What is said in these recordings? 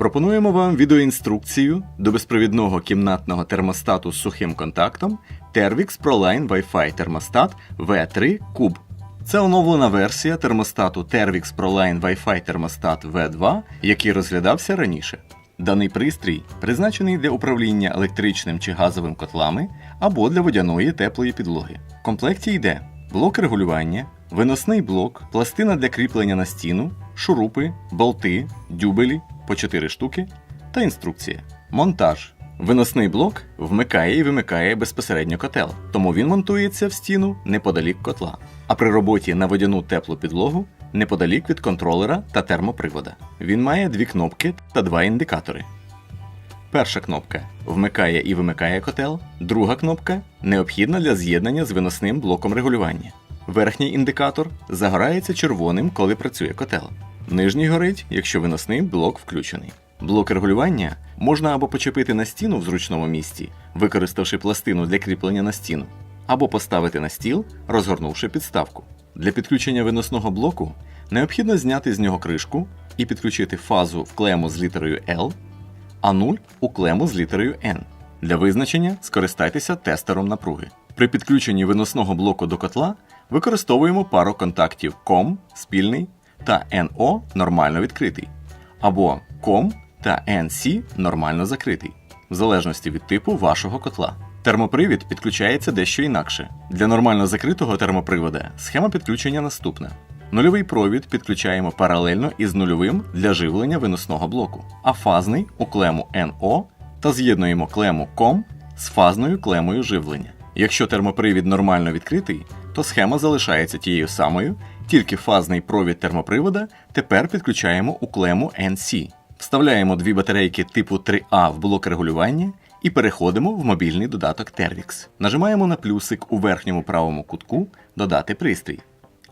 Пропонуємо вам відеоінструкцію до безпровідного кімнатного термостату з сухим контактом Tervix ProLine Wi-Fi термостат V3 Cube. Це оновлена версія термостату Tervix ProLine Wi-Fi термостат V2, який розглядався раніше. Даний пристрій призначений для управління електричним чи газовим котлами або для водяної теплої підлоги. В комплекті йде блок регулювання, виносний блок, пластина для кріплення на стіну, шурупи, болти, дюбелі по 4 штуки та інструкція. Монтаж. Виносний блок вмикає і вимикає безпосередньо котел, тому він монтується в стіну неподалік котла. А при роботі на водяну теплу підлогу неподалік від контролера та термопривода. Він має дві кнопки та два індикатори. Перша кнопка вмикає і вимикає котел, друга кнопка необхідна для з'єднання з виносним блоком регулювання. Верхній індикатор загорається червоним, коли працює котел. Нижній горить, якщо виносний блок включений. Блок регулювання можна або почепити на стіну в зручному місці, використавши пластину для кріплення на стіну, або поставити на стіл, розгорнувши підставку. Для підключення виносного блоку необхідно зняти з нього кришку і підключити фазу в клему з літерою L, а 0 у клему з літерою N. Для визначення скористайтеся тестером напруги. При підключенні виносного блоку до котла використовуємо пару контактів COM спільний та NO нормально відкритий, або COM та NC нормально закритий, в залежності від типу вашого котла. Термопривід підключається дещо інакше. Для нормально закритого термопривода схема підключення наступна. Нульовий провід підключаємо паралельно із нульовим для живлення виносного блоку, а фазний у клему NO та з'єднуємо клему COM з фазною клемою живлення. Якщо термопривід нормально відкритий, то схема залишається тією самою, тільки фазний провід термопривода тепер підключаємо у клему NC. Вставляємо дві батарейки типу 3А в блок регулювання і переходимо в мобільний додаток Tervix. Нажимаємо на плюсик у верхньому правому кутку Додати пристрій.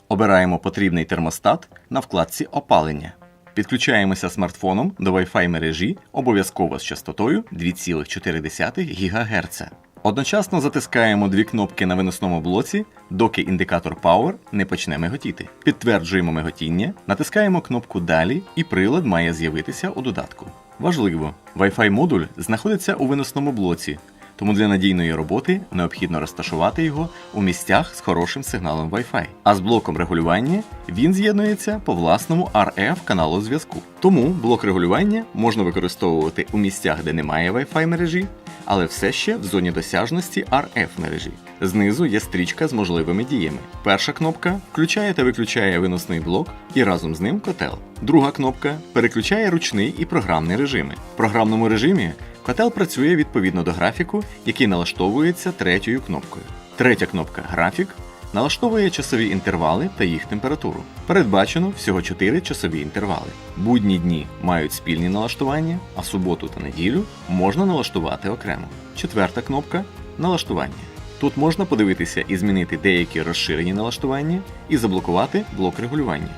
Обираємо потрібний термостат на вкладці Опалення. Підключаємося смартфоном до Wi-Fi мережі обов'язково з частотою 2,4 ГГц. Одночасно затискаємо дві кнопки на виносному блоці, доки індикатор Power не почне миготіти. Підтверджуємо миготіння, натискаємо кнопку Далі і прилад має з'явитися у додатку. Важливо, Wi-Fi модуль знаходиться у виносному блоці, тому для надійної роботи необхідно розташувати його у місцях з хорошим сигналом Wi-Fi. А з блоком регулювання він з'єднується по власному RF каналу зв'язку. Тому блок регулювання можна використовувати у місцях, де немає Wi-Fi мережі, але все ще в зоні досяжності RF мережі. Знизу є стрічка з можливими діями. Перша кнопка включає та виключає виносний блок і разом з ним котел. Друга кнопка переключає ручний і програмний режими. В програмному режимі котел працює відповідно до графіку, який налаштовується третьою кнопкою. Третя кнопка Графік налаштовує часові інтервали та їх температуру. Передбачено всього 4 часові інтервали. Будні дні мають спільні налаштування, а суботу та неділю можна налаштувати окремо. Четверта кнопка налаштування. Тут можна подивитися і змінити деякі розширені налаштування і заблокувати блок регулювання.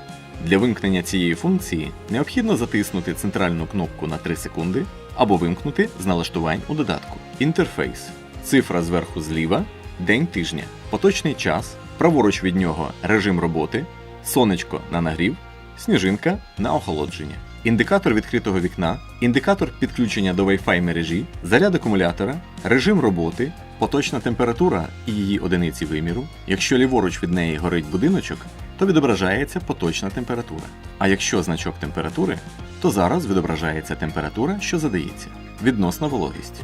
Для вимкнення цієї функції необхідно затиснути центральну кнопку на 3 секунди або вимкнути з налаштувань у додатку. Інтерфейс. Цифра зверху зліва, день тижня, поточний час, праворуч від нього режим роботи, сонечко на нагрів, сніжинка на охолодження. Індикатор відкритого вікна, індикатор підключення до Wi-Fi мережі, заряд акумулятора, режим роботи, поточна температура і її одиниці виміру. Якщо ліворуч від неї горить будиночок, то відображається поточна температура. А якщо значок температури, то зараз відображається температура, що задається. Відносна вологість.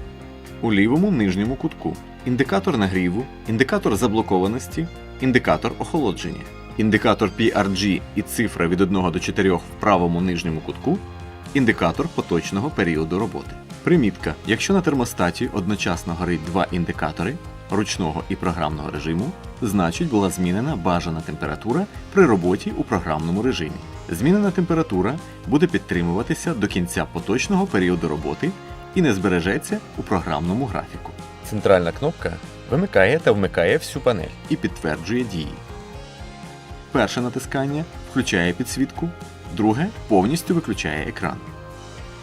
У лівому нижньому кутку індикатор нагріву, індикатор заблокованості, індикатор охолодження. Індикатор PRG і цифра від 1 до 4 в правому нижньому кутку індикатор поточного періоду роботи. Примітка: якщо на термостаті одночасно горить два індикатори ручного і програмного режиму, значить була змінена бажана температура при роботі у програмному режимі. Змінена температура буде підтримуватися до кінця поточного періоду роботи і не збережеться у програмному графіку. Центральна кнопка вимикає та вмикає всю панель і підтверджує дії. Перше натискання включає підсвітку, друге повністю виключає екран.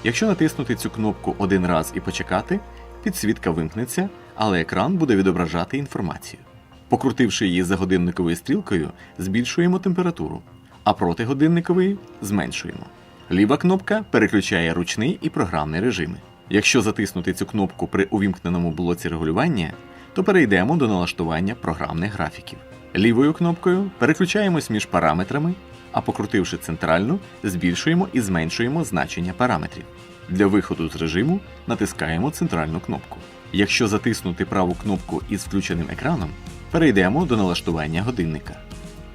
Якщо натиснути цю кнопку один раз і почекати, підсвітка вимкнеться, але екран буде відображати інформацію. Покрутивши її за годинниковою стрілкою, збільшуємо температуру, а проти годинникової зменшуємо. Ліва кнопка переключає ручний і програмний режими. Якщо затиснути цю кнопку при увімкненому блоці регулювання, то перейдемо до налаштування програмних графіків. Лівою кнопкою переключаємось між параметрами, а покрутивши центральну, збільшуємо і зменшуємо значення параметрів. Для виходу з режиму натискаємо центральну кнопку. Якщо затиснути праву кнопку із включеним екраном, перейдемо до налаштування годинника.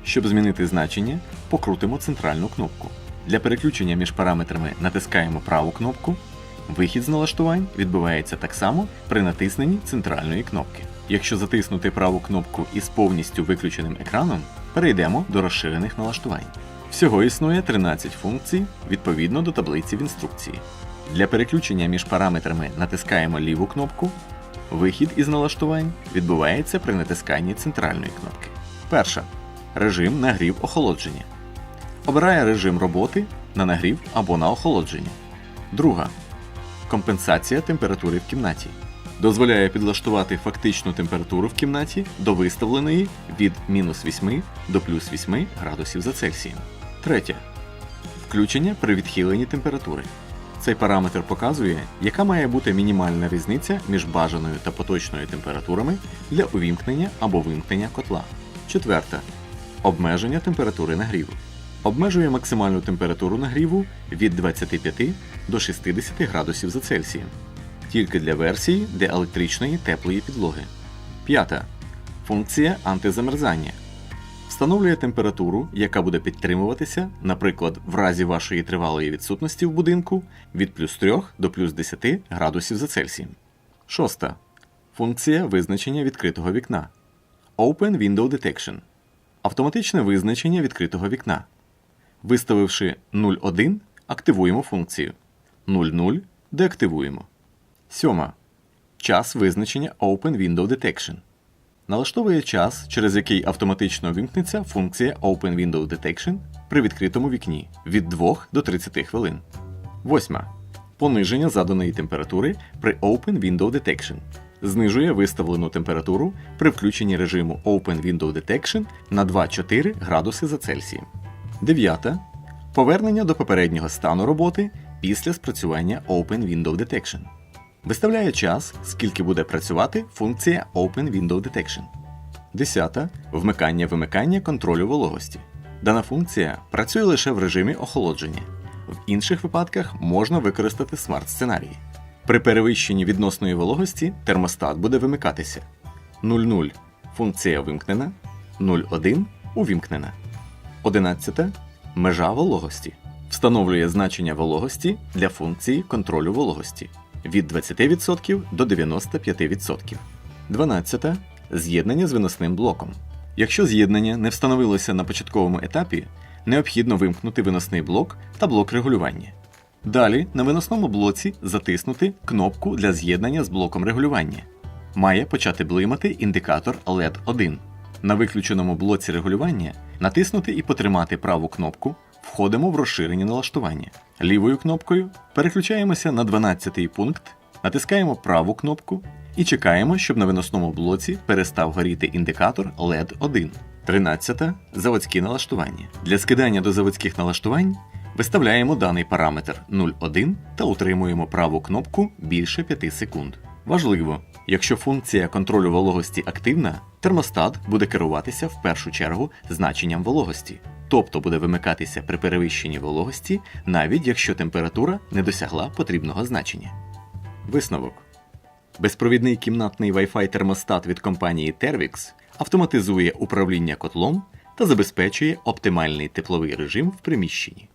Щоб змінити значення, покрутимо центральну кнопку. Для переключення між параметрами натискаємо праву кнопку. Вихід з налаштувань відбувається так само при натисненні центральної кнопки. Якщо затиснути праву кнопку із повністю виключеним екраном, перейдемо до розширених налаштувань. Всього існує 13 функцій відповідно до таблиці в інструкції. Для переключення між параметрами натискаємо ліву кнопку. Вихід із налаштувань відбувається при натисканні центральної кнопки. Перша режим нагрів охолодження. Обирає режим роботи на нагрів або на охолодження. Друга компенсація температури в кімнаті. Дозволяє підлаштувати фактичну температуру в кімнаті до виставленої від мінус 8 до плюс 8 градусів за Цельсієм. Третє. Включення при відхиленні температури. Цей параметр показує, яка має бути мінімальна різниця між бажаною та поточною температурами для увімкнення або вимкнення котла. Четверте. Обмеження температури нагріву. Обмежує максимальну температуру нагріву від 25 до 60 градусів за Цельсієм. Тільки для версії для електричної теплої підлоги. П'ята. Функція антизамерзання. Встановлює температуру, яка буде підтримуватися, наприклад, в разі вашої тривалої відсутності в будинку від плюс 3 до плюс 10 градусів за Цельсієм. Шоста. Функція визначення відкритого вікна. Open Window Detection. Автоматичне визначення відкритого вікна. Виставивши 0.1, активуємо функцію. 0.0 деактивуємо. Сьома. Час визначення Open Window Detection. Налаштовує час, через який автоматично вимкнеться функція Open Window Detection при відкритому вікні від 2 до 30 хвилин. Восьма. Пониження заданої температури при Open Window Detection. Знижує виставлену температуру при включенні режиму Open Window Detection на 2-4 градуси за Цельсієм. Дев'ята. Повернення до попереднього стану роботи після спрацювання Open Window Detection. Виставляє час, скільки буде працювати функція Open Window Detection. 10. Вмикання-вимикання контролю вологості. Дана функція працює лише в режимі охолодження. В інших випадках можна використати смарт-сценарії. При перевищенні відносної вологості термостат буде вимикатися. 00 функція вимкнена, 01 увімкнена. 11. Межа вологості. Встановлює значення вологості для функції контролю вологості від 20% до 95%. 12. З'єднання з виносним блоком. Якщо з'єднання не встановилося на початковому етапі, необхідно вимкнути виносний блок та блок регулювання. Далі на виносному блоці затиснути кнопку для з'єднання з блоком регулювання. Має почати блимати індикатор LED 1. На виключеному блоці регулювання натиснути і потримати праву кнопку. Входимо в розширені налаштування. Лівою кнопкою переключаємося на 12-й пункт, натискаємо праву кнопку і чекаємо, щоб на виносному блоці перестав горіти індикатор LED 1. 13. Заводські налаштування. Для скидання до заводських налаштувань виставляємо даний параметр 0,1 та утримуємо праву кнопку більше 5 секунд. Важливо, якщо функція контролю вологості активна, термостат буде керуватися в першу чергу значенням вологості, тобто буде вимикатися при перевищенні вологості, навіть якщо температура не досягла потрібного значення. Висновок. Безпровідний кімнатний Wi-Fi термостат від компанії Tervix автоматизує управління котлом та забезпечує оптимальний тепловий режим в приміщенні.